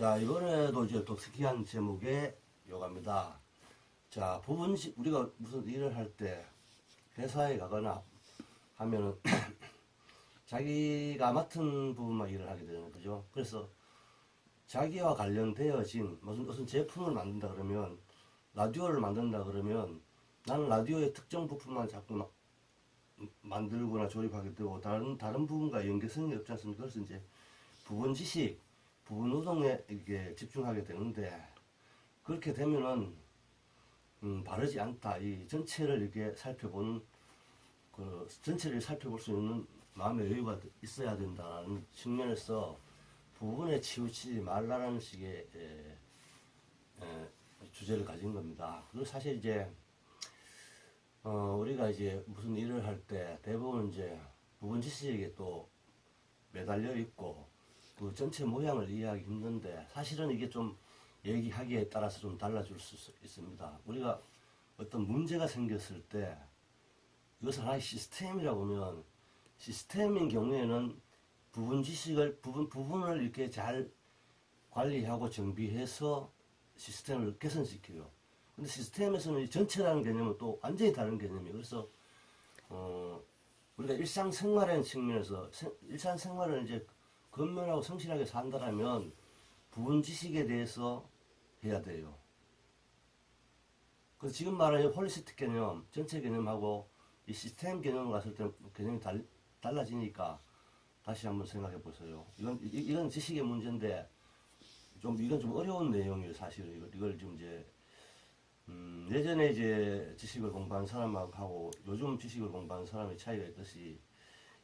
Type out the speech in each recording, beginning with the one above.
자, 이번에도 이제 또 특이한 제목의 요가입니다. 자, 부분식, 우리가 무슨 일을 할 때 회사에 가거나 하면은 자기가 맡은 부분만 일을 하게 되는 거죠. 그래서 자기와 관련되어진 무슨, 무슨 제품을 만든다 그러면 라디오를 만든다 그러면 나는 라디오의 특정 부품만 자꾸 막 만들거나 조립하게 되고 다른 다른 부분과 연계성이 없지 않습니까? 그래서 이제 부분 지식, 부분 노동에 이게 집중하게 되는데 그렇게 되면은 음, 바르지 않다. 이 전체를 이렇게 살펴보는 그 전체를 살펴볼 수 있는 마음의 여유가 있어야 된다는 측면에서 부분에 치우치지 말라라는 식의 에, 에, 주제를 가진 겁니다. 그리고 사실 이제 어, 우리가 이제 무슨 일을 할 때 대부분 이제 부분 지식에 또 매달려 있고 그 전체 모양을 이해하기 힘든데 사실은 이게 좀 얘기하기에 따라서 좀 달라질 수 있습니다. 우리가 어떤 문제가 생겼을 때 이것을 하나의 시스템이라고 보면 시스템인 경우에는 부분 지식을 부분 부분을 이렇게 잘 관리하고 정비해서 시스템을 개선시켜요. 근데 시스템에서는 이 전체라는 개념은 또 완전히 다른 개념이에요. 그래서 어 우리가 일상생활의 측면에서 생- 일상생활을 이제 건면하고 성실하게 산다라면 부분 지식에 대해서 해야 돼요. 그래서 지금 말하는 홀리스틱 개념, 전체 개념하고 이 시스템 개념을 갔을 때 개념이 달, 달라지니까 다시 한번 생각해 보세요. 이건 이- 이건 지식의 문제인데 좀 이건 좀 어려운 내용이에요, 사실은 이걸, 이걸 좀 이제 음, 예전에 이제 지식을 공부한 사람하고 요즘 지식을 공부하는 사람의 차이가 있듯이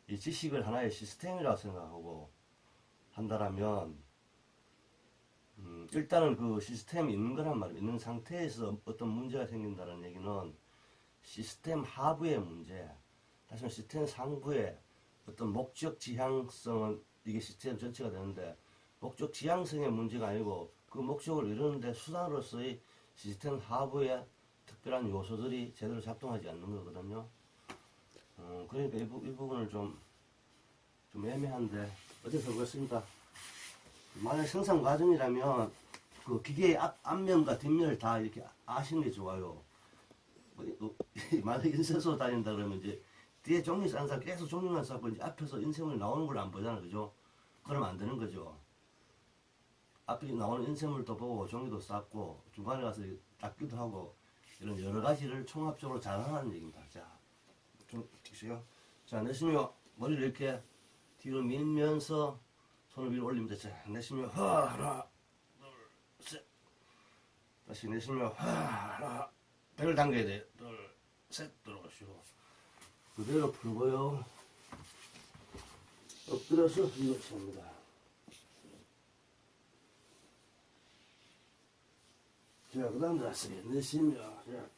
이 지식을 하나의 시스템이라고 생각하고 한다라면 음, 일단은 그 시스템이 있는 거란 말이에요. 있는 상태에서 어떤 문제가 생긴다는 얘기는 시스템 하부의 문제, 다시 말해 시스템 상부의 어떤 목적 지향성은 이게 시스템 전체가 되는데 목적 지향성의 문제가 아니고 그 목적을 이루는데 수단으로서의 시스템 하부의 특별한 요소들이 제대로 작동하지 않는 거거든요. 어, 그러니까 이, 부, 이 부분을 좀, 좀 애매한데 어째서 그렇습니까? 만약 생산 과정이라면 그 기계의 앞, 앞면과 뒷면을 다 이렇게 아시는 게 좋아요. 뭐, 이- 어, 만약 인쇄소 다닌다 그러면 이제 뒤에 종이 싼 사람 계속 종이만 쌓고 이제 앞에서 인쇄물이 나오는 걸 안 보잖아, 그죠? 그러면 안 되는 거죠. 앞에 나오는 인쇄물도 보고 종이도 쌓고 중간에 가서 닦기도 하고 이런 여러 가지를 총합적으로 잘하는 얘기입니다. 자, 좀 튀세요. 자, 내쉬며 머리를 이렇게 뒤로 밀면서 손을 위로 올리면 되죠. 내쉬며 하나, 둘, 셋. 다시 내쉬며 하나, 배를 당겨야 돼. 둘, 셋 들어가시고 그대로 풀고요. 엎드려서 이거 칩니다. 자, 그 다음 다시 내쉬며 자,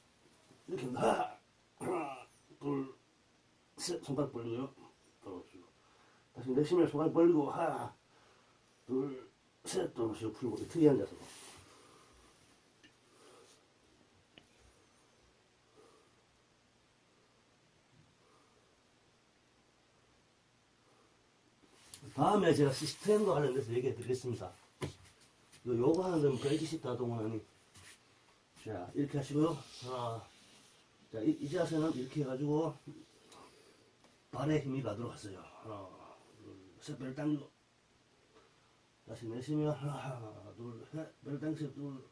이렇게 나 하나, 둘, 셋 손가락 벌리고요. 내쉬며 손가락 벌리고 하나, 둘, 셋 들어오시고 풀고 특이한 자세. 다음에 제가 시스템과 관련돼서 얘기해 드리겠습니다. 요 요거 하는 데는 별짓이 다 동원하니. 자, 이렇게 하시고요. 하나. 자, 이, 이 자세는 이렇게 해가지고, 발에 힘이 가도록 하세요. 하나, 당기고. 다시 내쉬면, 하나, 둘, 셋, 벨 당기세요. 둘,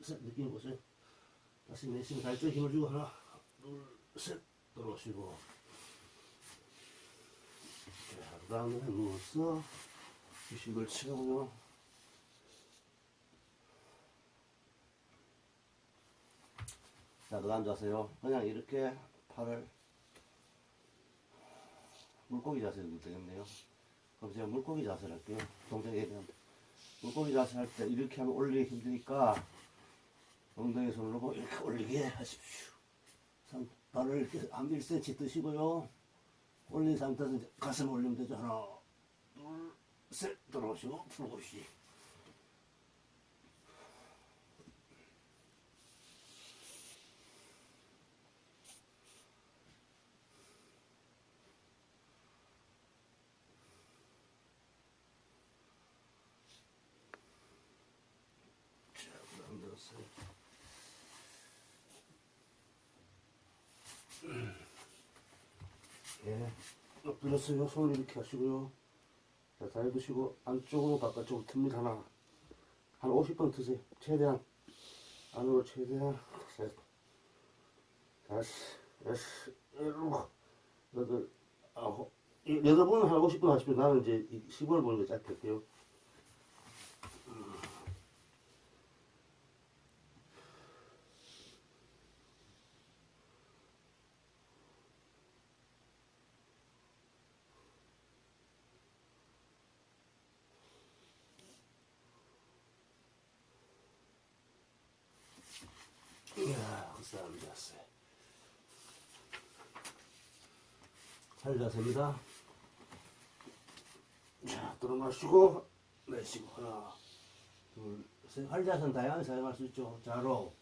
셋, 느낌 보세요. 다시 내쉬면 쪽에 힘을 주고, 하나, 둘, 셋, 들어오시고. 자, 그 다음에 누워서, 휴식을 취하고요. 자, 그 다음 자세요. 그냥 이렇게 팔을 물고기 자세로 되겠네요. 그럼 제가 물고기 자세를 할게요. 동작에 대한. 물고기 자세 할 때 이렇게 하면 올리기 힘드니까 엉덩이 손을 놓고 이렇게 올리게 하십시오. 상- 발을 이렇게 한 1cm 뜨시고요. 올린 상태에서 가슴 올리면 되죠. 하나, 둘, 셋 들어오시고 풀고 시. 셋. 예. 엎드렸어요. 손을 이렇게 하시고요. 자, 다리 드시고 안쪽으로 바깥쪽으로 틉니다. 하나. 한 50번 드세요. 최대한. 안으로 최대한. 셋. 다섯, 여섯, 일곱, 여덟, 아홉. 이 여덟 번은 한 50번 하시면 나는 이제 10번을 보는 게 짧게 할게요. 이야, 그 사람 됐어요. 잘 자세입니다. 자, 들어마시고, 내쉬고, 하나, 둘, 셋. 활자선 다양하게 사용할 수 있죠. 좌로,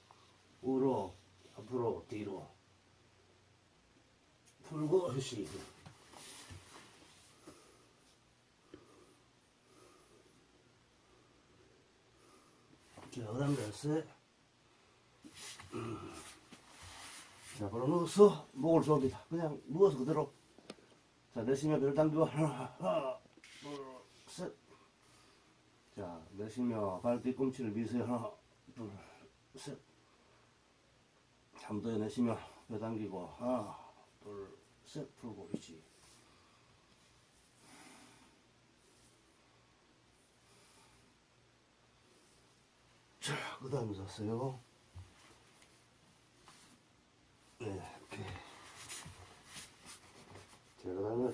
우로, 앞으로, 뒤로. 풀고, 휴식. 자, 그 다음 됐어요. 자, 바로 누워서 목을 조립니다. 그냥 누워서 그대로. 자, 내쉬며 배를 당기고, 하나, 하나, 둘, 셋. 자, 내쉬며 발 뒤꿈치를 미세요. 하나, 둘, 셋. 잠도에 내쉬며 배 당기고, 하나, 둘, 셋. 풀고, 있지. 자, 그 다음에 잤어요. 네, 이렇게. 다음에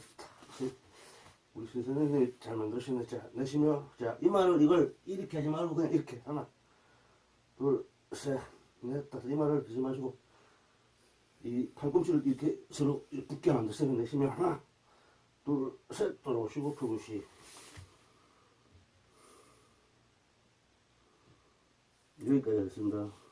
우리 신 선생님이 잘 만드시는 자, 내쉬며, 자, 이마를 이걸 이렇게 하지 말고 그냥 이렇게. 하나, 둘, 셋, 넷, 다섯. 이마를 드지 마시고, 이 팔꿈치를 이렇게 서로 붙게 만드세요. 내쉬며, 하나, 둘, 셋, 돌아오시고, 펴보시. 여기까지 하겠습니다.